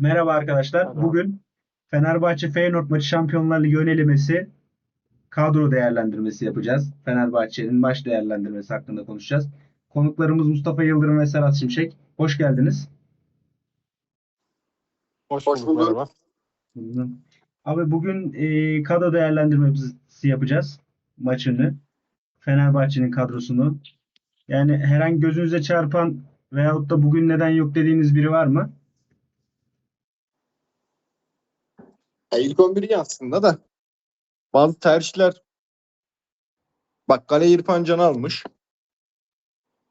Merhaba arkadaşlar. Merhaba. Bugün Fenerbahçe Feyenoord maçı Şampiyonlar Ligi yönelimesi kadro değerlendirmesi yapacağız. Fenerbahçe'nin maç değerlendirmesi hakkında konuşacağız. Konuklarımız Mustafa Yıldırım ve Serhat Şimşek. Hoş geldiniz. Hoş, Hoş bulduk. bulduk. Merhaba. Abi bugün e, kadro değerlendirmesi yapacağız. Maçını. Fenerbahçe'nin kadrosunu. Yani herhangi gözünüze çarpan veyahut da bugün neden yok dediğiniz biri var mı? Ya ilk 11'i aslında da bazı tercihler bak Kale İrfan Can'ı almış.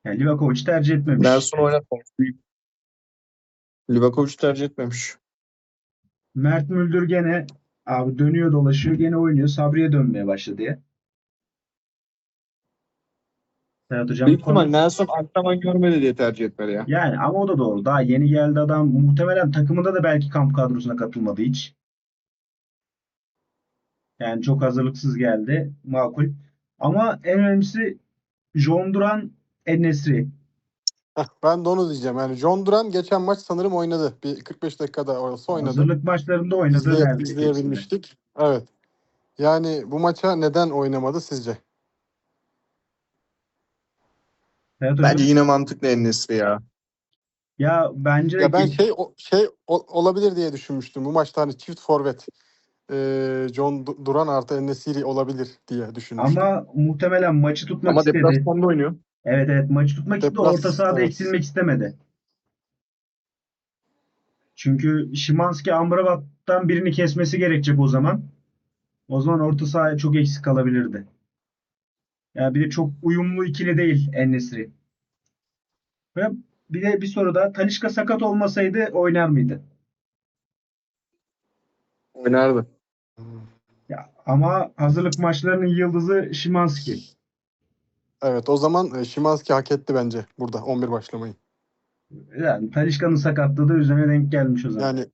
Yani Livakovic tercih etmemiş. Nelson oynatmamış. Livakovic tercih etmemiş. Mert Müldür gene abi dönüyor dolaşıyor gene oynuyor. Sabri'ye dönmeye başladı ya. Serhat hocam Büyük ihtimal Nelson antrenman görmedi diye tercih etmedi ya. yani ama o da doğru. Daha yeni geldi adam. Muhtemelen takımında da belki kamp kadrosuna katılmadı hiç. Yani çok hazırlıksız geldi. Makul. Ama en önemlisi John Duran En-Nesyri. Heh, ben de onu diyeceğim. Yani John Duran geçen maç sanırım oynadı. Bir 45 dakikada orası oynadı. Hazırlık maçlarında oynadı. İzleye- neredeyse izleyebilmiştik. Evet. Yani bu maça neden oynamadı sizce? hepsini. Hocam, Bence yine mantıklı Enes'i ya. ya bence Ya ben şey o- şey o- olabilir diye düşünmüştüm. Bu maçta hani çift forvet e, John Du- Duran artı Enesiri olabilir diye düşünmüştüm. ama muhtemelen maçı tutmak Ama istedi. deplasmanda oynuyor. Evet evet maçı tutmak istedi. Deplas- Orta sahada evet. eksilmek istemedi. Çünkü Şimanski Amrabat'tan birini kesmesi gerekecek o zaman. O zaman orta sahaya çok eksik kalabilirdi. Yani bir de çok uyumlu ikili değil En-Nesyri. Ve bir de bir soru daha. Talisca sakat olmasaydı oynar mıydı? Oynardı. Ya, ama hazırlık maçlarının yıldızı Şimanski. Evet o zaman e, Şimanski hak etti bence burada 11 başlamayı. Yani Talisca'nın sakatlığı da üzerine denk gelmiş o zaman. Yani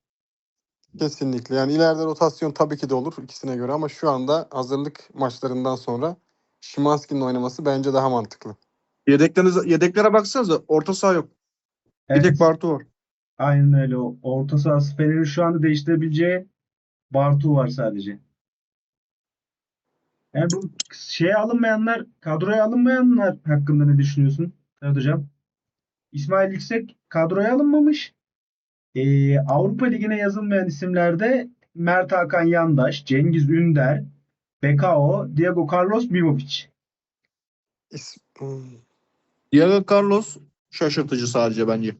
kesinlikle. Yani ileride rotasyon tabii ki de olur ikisine göre ama şu anda hazırlık maçlarından sonra Şimanski'nin oynaması bence daha mantıklı. Yedeklerinize, yedeklere baksanıza orta saha yok. Bir Evet. tek Bartu var. Aynen öyle. O orta sahası Fener'in şu anda değiştirebileceği Bartu var sadece. Yani bu şeye alınmayanlar, kadroya alınmayanlar hakkında ne düşünüyorsun? Evet hocam. İsmail Yüksek kadroya alınmamış. Ee, Avrupa Ligi'ne yazılmayan isimlerde Mert Hakan Yandaş, Cengiz Ünder, Bekao, Diego Carlos Mimovic. İs-. Diego Carlos şaşırtıcı sadece bence.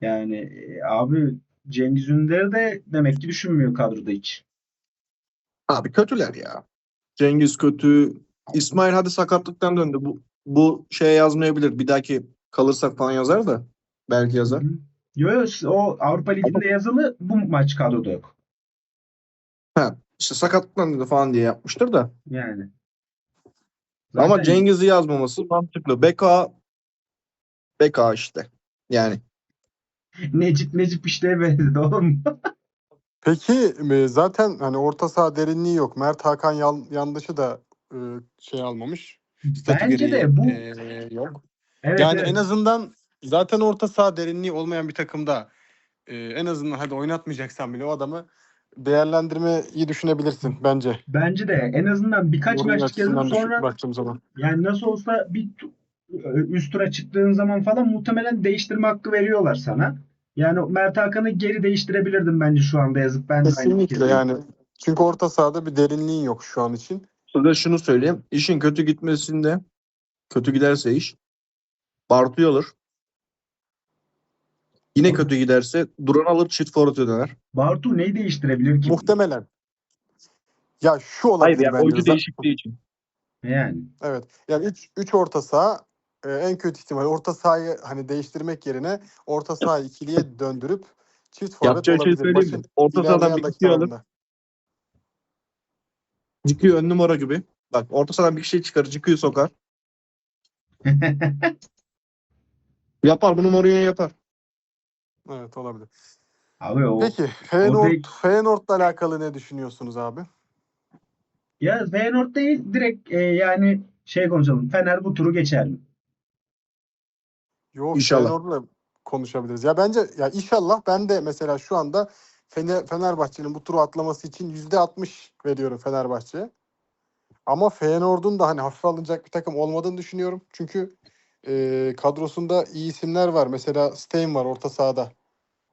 Yani e, abi Cengiz Ünder de demek ki düşünmüyor kadroda hiç. Abi kötüler ya. Cengiz kötü. İsmail hadi sakatlıktan döndü. Bu bu şeye yazmayabilir. Bir dahaki kalırsak falan yazar da. Belki yazar. Hı hı. Yo, yo, o Avrupa Ligi'nde yazılı bu maç kadroda yok. İşte sakatlıktan döndü falan diye yapmıştır da. Yani. Ama Zaten Cengiz'i yazmaması mantıklı. Beka Beka işte. Yani Necip Necip işte benzedi oğlum. Peki e, zaten hani orta saha derinliği yok. Mert Hakan Yan- Yandaş'ı da e, şey almamış. Bence de bu e, yok. evet, Yani evet. en azından zaten orta saha derinliği olmayan bir takımda e, en azından hadi oynatmayacaksan bile o adamı değerlendirmeyi düşünebilirsin bence. Bence de en azından birkaç Oyun maç açısından yazıp sonra baktığım zaman. yani nasıl olsa bir tu- üst tura çıktığın zaman falan muhtemelen değiştirme hakkı veriyorlar sana. Yani Mert Hakan'ı geri değiştirebilirdim bence şu anda yazıp ben Kesinlikle yani. Çünkü orta sahada bir derinliğin yok şu an için. size şunu söyleyeyim. İşin kötü gitmesinde kötü giderse iş Bartu'yu alır. Yine kötü giderse Duran alır çift forvet döner. Bartu neyi değiştirebilir ki? Muhtemelen. Ya şu olabilir bence. oyuncu değişikliği için. Yani. Evet. Yani 3 3 orta saha e, en kötü ihtimal orta sahayı hani değiştirmek yerine orta sahayı ikiliye döndürüp çift forvet Yapacağı şey olabilir. söyleyeyim mi? Maçın Orta sahadan ilerleyen bir kişiyi alır. dakikalarında. Ciku'yu ön numara gibi. Bak orta sahadan bir kişi çıkarır. Ciku'yu sokar. Yapar bu numarayı yapar. Evet olabilir. Abi o Peki Feyenoord, değil. Feyenoord'la alakalı ne düşünüyorsunuz abi? ya Feyenoord değil direkt e, yani şey konuşalım. Fener bu turu geçer mi? Yok İnşallah. Feyenoord'la konuşabiliriz. Ya bence ya inşallah ben de mesela şu anda Fener, Fenerbahçe'nin bu turu atlaması için %60 veriyorum Fenerbahçe'ye. Ama Feyenoord'un da hani hafife alınacak bir takım olmadığını düşünüyorum. Çünkü e, kadrosunda iyi isimler var. Mesela Stein var orta sahada.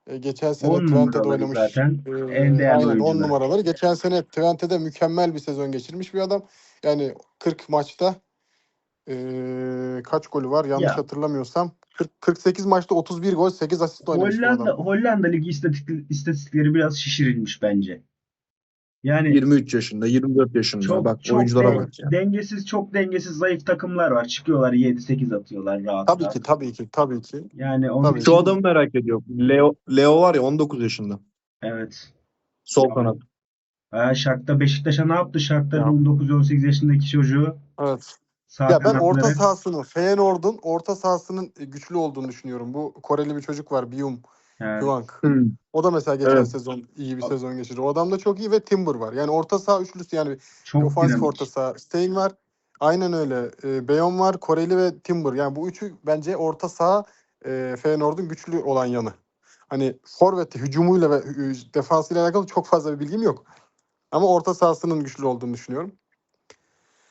E, geçen sene Twente'de oynamış. zaten. E, En değerli aynen 10 oyuncular. numaraları. Geçen sene Twente'de mükemmel bir sezon geçirmiş bir adam. Yani 40 maçta e, kaç golü var yanlış Ya. hatırlamıyorsam. 40, 48 maçta 31 gol 8 asist oynamış Hollanda. Hollanda Ligi istatistik, istatistikleri biraz şişirilmiş bence. Yani 23 yaşında, 24 yaşında. çok bak çok oyunculara den- bak ya. dengesiz, çok dengesiz zayıf takımlar var. Çıkıyorlar 7-8 atıyorlar rahat Tabii ki tabii ki tabii ki. Yani onun Tabii. için- Şu adamı merak ediyorum. Leo, Leo var ya 19 yaşında. evet. Sol kanat. Ha, Shakhtar Beşiktaş'a ne yaptı? Ya. 19-18 yaşındaki çocuğu Evet. Sağ Ya ben orta sahasının Feyenoord'un orta sahasının e, güçlü olduğunu düşünüyorum. Bu Koreli bir çocuk var Byum Evet. O da mesela geçen Evet. sezon iyi bir sezon geçirdi. O adam da çok iyi ve Timber var. Yani orta saha üçlüsü yani Çok ofansif orta saha. Stein var. Aynen öyle. E, Beyon var, Koreli ve Timber. Yani bu üçü bence orta saha e, Feyenoord'un güçlü olan yanı. Hani forvet hücumuyla ve e, defansıyla alakalı çok fazla bir bilgim yok. Ama orta sahasının güçlü olduğunu düşünüyorum.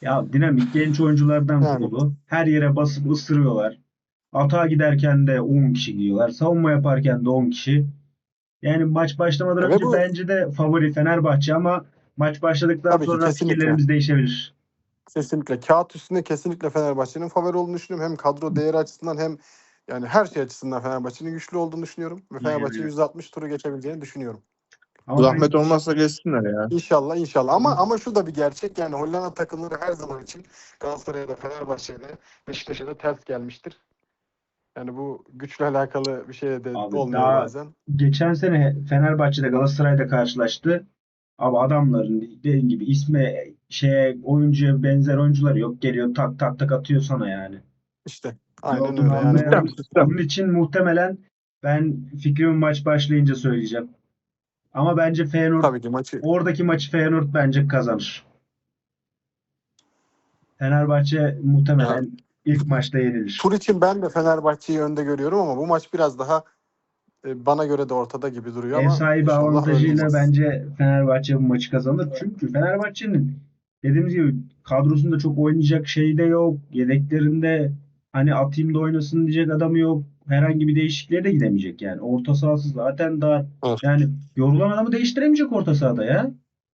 Ya dinamik genç oyunculardan Yani. kurulu. Her yere basıp ısırıyorlar. Atağa giderken de 10 kişi gidiyorlar. Savunma yaparken de 10 kişi. Yani maç başlamadan Ve önce bu- bence de favori Fenerbahçe ama maç başladıktan Tabii ki, sonra kesinlikle. fikirlerimiz değişebilir. Kesinlikle. Kağıt üstünde kesinlikle Fenerbahçe'nin favori olduğunu düşünüyorum. Hem kadro değeri açısından hem yani her şey açısından Fenerbahçe'nin güçlü olduğunu düşünüyorum. Ve Fenerbahçe'nin Evet. %60 turu geçebileceğini düşünüyorum. Ama Zahmet olmazsa geçsinler ya. İnşallah inşallah. Ama ama şu da bir gerçek. Yani Hollanda takımları her zaman için Galatasaray'a da Fenerbahçe'ye de Beşiktaş'a da ters gelmiştir. Yani bu güçle alakalı bir şey de Abi olmuyor daha- bazen. geçen sene Fenerbahçe'de Galatasaray'da karşılaştı. Ama adamların dediğin gibi isme şeye oyuncuya benzer oyuncular yok. Geliyor tak tak tak atıyor sana yani. İşte aynen öyle. Yani. Onun için muhtemelen ben fikrimi maç başlayınca söyleyeceğim. Ama bence Feyenoord tabii ki maçı oradaki maçı Feyenoord bence kazanır. Fenerbahçe muhtemelen ilk maçta yenilir. tur için ben de Fenerbahçe'yi önde görüyorum ama bu maç biraz daha e, bana göre de ortada gibi duruyor Ev ama sahibi avantajıyla bence Fenerbahçe bu maçı kazanır. Çünkü Fenerbahçe'nin dediğimiz gibi kadrosunda çok oynayacak şey de yok. Yedeklerinde hani atayım da oynasın diyecek adamı yok. Herhangi bir değişikliğe de gidemeyecek yani. Orta sahası zaten dar. Evet. Yani yorulan adamı değiştiremeyecek orta sahada ya.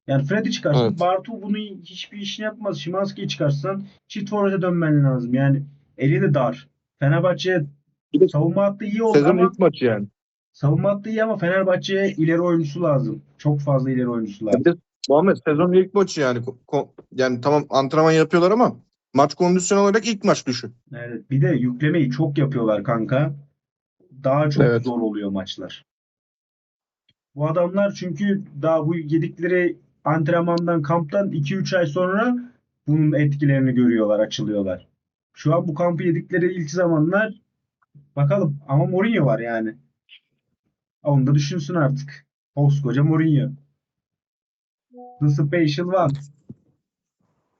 Yani Fred'i çıkarsan Evet. Bartu bunu hiçbir işini yapmaz. Şimanski'yi çıkarsan çift forvete dönmen lazım. Yani eli de dar. Fenerbahçe savunma hattı iyi oldu Sezon ama ilk maçı yani. Savunma hattı iyi ama Fenerbahçe'ye ileri oyuncusu lazım. Çok fazla ileri oyuncusu lazım. De Muhammed sezon ilk maçı yani. Yani tamam antrenman yapıyorlar ama maç kondisyonu olarak ilk maç düşün. Evet. Bir de yüklemeyi çok yapıyorlar kanka. Daha çok Evet. zor oluyor maçlar. Bu adamlar çünkü daha bu yedikleri antrenmandan, kamptan 2-3 ay sonra bunun etkilerini görüyorlar, açılıyorlar. Şu an bu kampı yedikleri ilk zamanlar bakalım ama Mourinho var yani. Onu da düşünsün artık. Koskoca Mourinho. The Special One.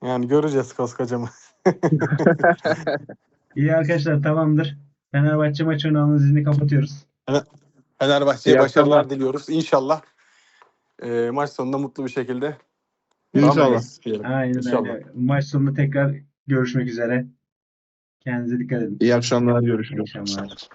Yani göreceğiz koskocamı. İyi arkadaşlar tamamdır. Fenerbahçe maçının analizini kapatıyoruz. Fenerbahçe'ye İyi başarılar akşamlar. diliyoruz. İnşallah e, maç sonunda mutlu bir şekilde İnşallah. Aynen İnşallah. öyle. Maç sonunda tekrar görüşmek üzere. Kendinize dikkat edin. İyi akşamlar İyi görüşürüz. akşamlar.